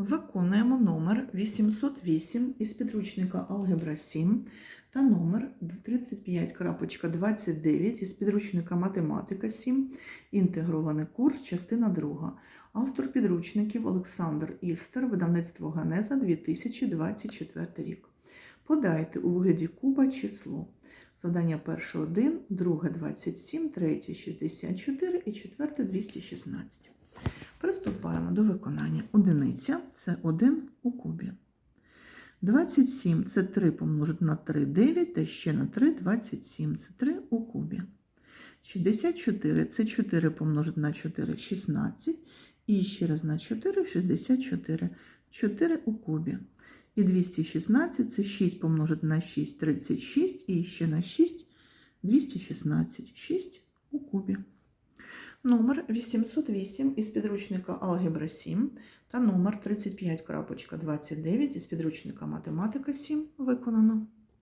Виконуємо номер 808 із підручника Алгебра 7 та номер 35.29 із підручника Математика 7, інтегрований курс, частина 2. Автор підручників Олександр Істер, видавництво Ганеза 2024 рік. Подайте у вигляді куба число. Завдання перше 1, друге 27, третє 64 і четверте 216. Приступаємо до виконання. Одиниця це 1 у кубі. 27 це 3 помножити на 3, 9, та ще на 3, 27. Це 3 у кубі. 64 це 4 помножити на 4, 16. І ще раз на 4, 64. 4 у кубі. І 216 це 6 помножити на 6, 36. І ще на 6, 216. 6 у кубі. Номер 808 із підручника Алгебра 7 та номер 35.29 із підручника Математика 7 виконано.